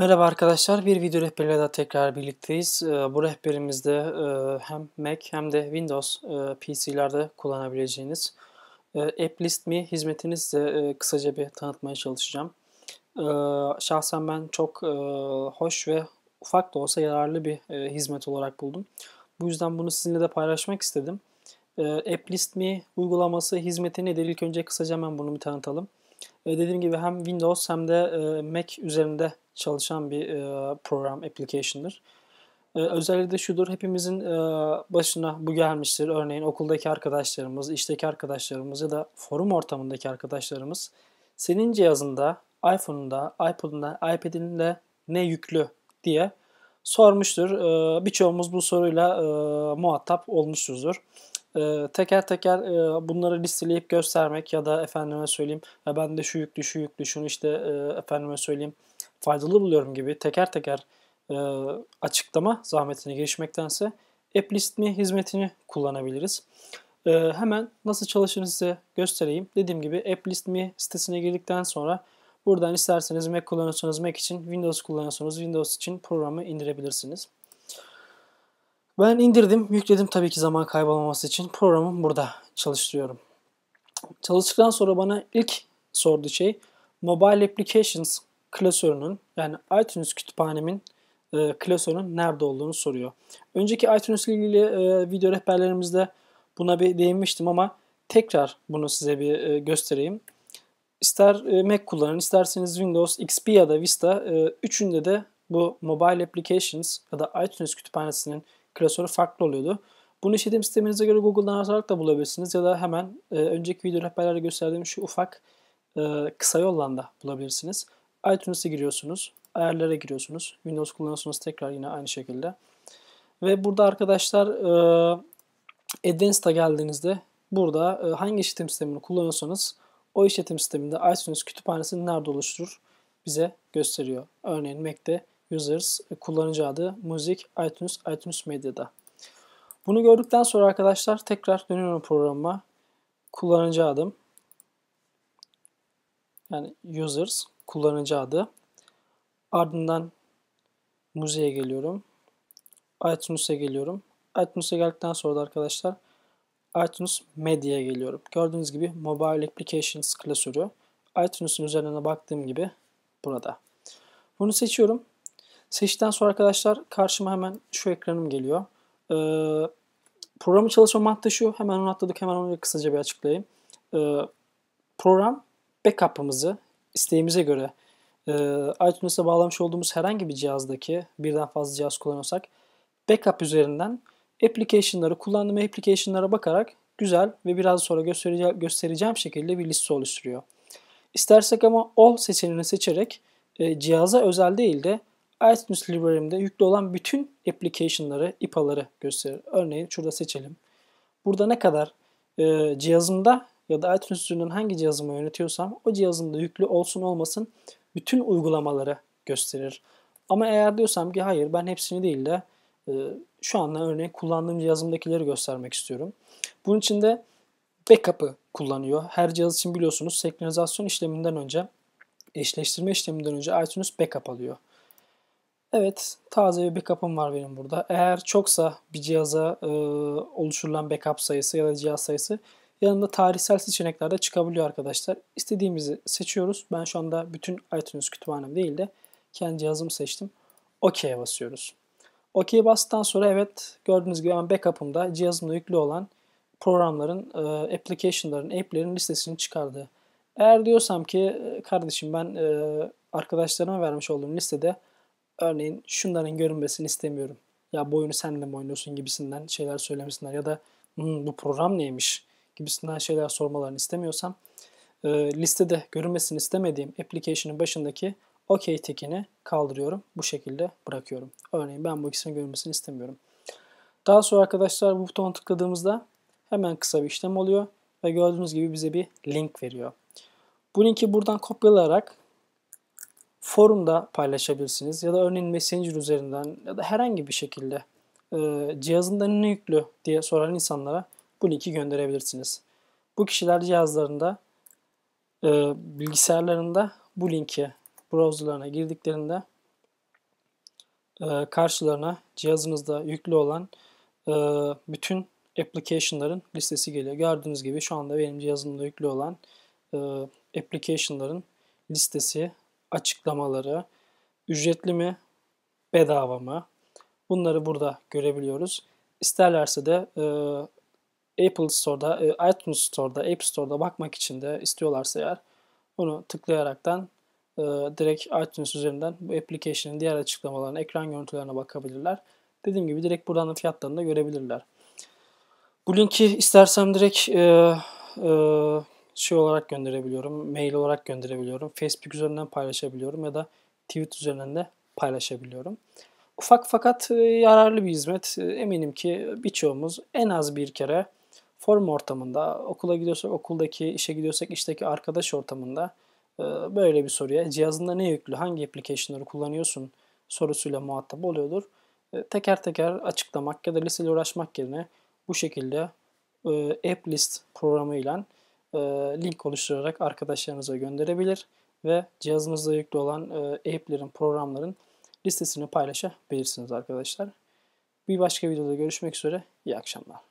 Merhaba arkadaşlar, bir video rehberiyle daha tekrar birlikteyiz. Ee, bu rehberimizde e, hem Mac hem de Windows e, PC'lerde kullanabileceğiniz e, AppListMe hizmetini size kısaca bir tanıtmaya çalışacağım. Şahsen ben çok hoş ve ufak da olsa yararlı bir hizmet olarak buldum. Bu yüzden bunu sizinle de paylaşmak istedim. AppListMe uygulaması hizmeti nedir? İlk önce kısaca hemen bunu bir tanıtalım. Dediğim gibi hem Windows hem de Mac üzerinde çalışan bir e, program, application'dır. E, özelliği de şudur, hepimizin e, başına bu gelmiştir. Örneğin okuldaki arkadaşlarımız, işteki arkadaşlarımız ya da forum ortamındaki arkadaşlarımız senin cihazında, iPhone'unda, iPod'unda, iPad'inde ne yüklü diye sormuştur. E, birçoğumuz bu soruyla e, muhatap olmuşuzdur. E, teker teker e, bunları listeleyip göstermek ya da efendime söyleyeyim ya ben de şu yüklü şu yüklü şunu işte e, efendime söyleyeyim faydalı buluyorum gibi teker teker e, açıklama zahmetine girişmektense AppListMe hizmetini kullanabiliriz. E, hemen nasıl çalışır size göstereyim. Dediğim gibi AppListMe sitesine girdikten sonra buradan isterseniz Mac kullanıyorsanız Mac için, Windows kullanıyorsanız Windows için programı indirebilirsiniz. Ben indirdim, yükledim tabii ki zaman kaybolmaması için. Programı burada çalıştırıyorum. Çalıştıktan sonra bana ilk sorduğu şey Mobile Applications klasörünün yani iTunes kütüphanemin e, klasörünün nerede olduğunu soruyor. Önceki iTunes ile ilgili e, video rehberlerimizde buna bir değinmiştim ama tekrar bunu size bir e, göstereyim. İster e, Mac kullanın, isterseniz Windows, XP ya da Vista e, üçünde de bu Mobile Applications ya da iTunes kütüphanesinin klasörü farklı oluyordu. Bunu işletim sisteminize göre Google'dan arayarak da bulabilirsiniz ya da hemen e, önceki video rehberlerde gösterdiğim şu ufak e, kısa yoldan da bulabilirsiniz iTunes'e giriyorsunuz. Ayarlara giriyorsunuz. Windows kullanıyorsunuz tekrar yine aynı şekilde. Ve burada arkadaşlar e, Advanced'a geldiğinizde burada e, hangi işletim sistemini kullanıyorsanız o işletim sisteminde iTunes kütüphanesini nerede oluşturur bize gösteriyor. Örneğin Mac'te Users e, kullanıcı adı Music iTunes iTunes Media'da. Bunu gördükten sonra arkadaşlar tekrar dönüyorum programıma. Kullanıcı adım yani Users kullanıcı adı. Ardından müziğe geliyorum. iTunes'e geliyorum. iTunes'e geldikten sonra da arkadaşlar iTunes Media'ya geliyorum. Gördüğünüz gibi Mobile Applications klasörü iTunes'un üzerine baktığım gibi burada. Bunu seçiyorum. Seçtikten sonra arkadaşlar karşıma hemen şu ekranım geliyor. Ee, programı çalışma mantığı şu. Hemen onu atladık. Hemen onu kısaca bir açıklayayım. Ee, program backup'ımızı isteğimize göre e, iTunes'a bağlamış olduğumuz herhangi bir cihazdaki birden fazla cihaz kullanıyorsak backup üzerinden application'ları, kullandığım application'lara bakarak güzel ve biraz sonra göstereceğim, göstereceğim şekilde bir liste oluşturuyor. İstersek ama all seçeneğini seçerek e, cihaza özel değil de iTunes library'imde yüklü olan bütün application'ları, IPA'ları gösterir. Örneğin şurada seçelim. Burada ne kadar e, cihazımda ya da iTunes üzerinden hangi cihazımı yönetiyorsam o cihazımda yüklü olsun olmasın bütün uygulamaları gösterir. Ama eğer diyorsam ki hayır ben hepsini değil de e, şu anda örneğin kullandığım cihazımdakileri göstermek istiyorum. Bunun için de backup'ı kullanıyor. Her cihaz için biliyorsunuz senkronizasyon işleminden önce, eşleştirme işleminden önce iTunes backup alıyor. Evet, taze bir backup'ım var benim burada. Eğer çoksa bir cihaza e, oluşturulan backup sayısı ya da cihaz sayısı Yanında tarihsel seçenekler de çıkabiliyor arkadaşlar. İstediğimizi seçiyoruz. Ben şu anda bütün iTunes kütüphanem değil de kendi cihazımı seçtim. OK'ye basıyoruz. OK'ye bastıktan sonra evet gördüğünüz gibi ben backup'ımda cihazımda yüklü olan programların, e, application'ların, app'lerin listesini çıkardı. Eğer diyorsam ki e, kardeşim ben e, arkadaşlarıma vermiş olduğum listede örneğin şunların görünmesini istemiyorum. Ya boyunu sen de mi oynuyorsun gibisinden şeyler söylemesinler ya da hmm, bu program neymiş gibisinden şeyler sormalarını istemiyorsam e, listede görünmesini istemediğim application'ın başındaki OK tekini kaldırıyorum. Bu şekilde bırakıyorum. Örneğin ben bu ikisinin görünmesini istemiyorum. Daha sonra arkadaşlar bu butona tıkladığımızda hemen kısa bir işlem oluyor ve gördüğünüz gibi bize bir link veriyor. Bu linki buradan kopyalayarak forumda paylaşabilirsiniz ya da örneğin Messenger üzerinden ya da herhangi bir şekilde e, cihazında ne yüklü diye soran insanlara bu linki gönderebilirsiniz. Bu kişiler cihazlarında e, bilgisayarlarında bu linki browserlarına girdiklerinde e, karşılarına cihazınızda yüklü olan e, bütün application'ların listesi geliyor. Gördüğünüz gibi şu anda benim cihazımda yüklü olan e, application'ların listesi, açıklamaları, ücretli mi, bedava mı? Bunları burada görebiliyoruz. İsterlerse de e, Apple Store'da, e, iTunes Store'da, App Store'da bakmak için de istiyorlarsa eğer onu tıklayaraktan e, direkt iTunes üzerinden bu application'ın diğer açıklamalarına, ekran görüntülerine bakabilirler. Dediğim gibi direkt buradan da fiyatlarını da görebilirler. Bu linki istersem direkt e, e, şey olarak gönderebiliyorum, mail olarak gönderebiliyorum, Facebook üzerinden paylaşabiliyorum ya da Twitter üzerinden de paylaşabiliyorum. Ufak fakat e, yararlı bir hizmet. E, eminim ki birçoğumuz en az bir kere forum ortamında, okula gidiyorsak okuldaki, işe gidiyorsak işteki arkadaş ortamında e, böyle bir soruya cihazında ne yüklü, hangi application'ları kullanıyorsun sorusuyla muhatap oluyordur. Teker teker açıklamak ya da listeyle uğraşmak yerine bu şekilde App List programıyla link oluşturarak arkadaşlarınıza gönderebilir ve cihazınızda yüklü olan app'lerin, programların listesini paylaşabilirsiniz arkadaşlar. Bir başka videoda görüşmek üzere. İyi akşamlar.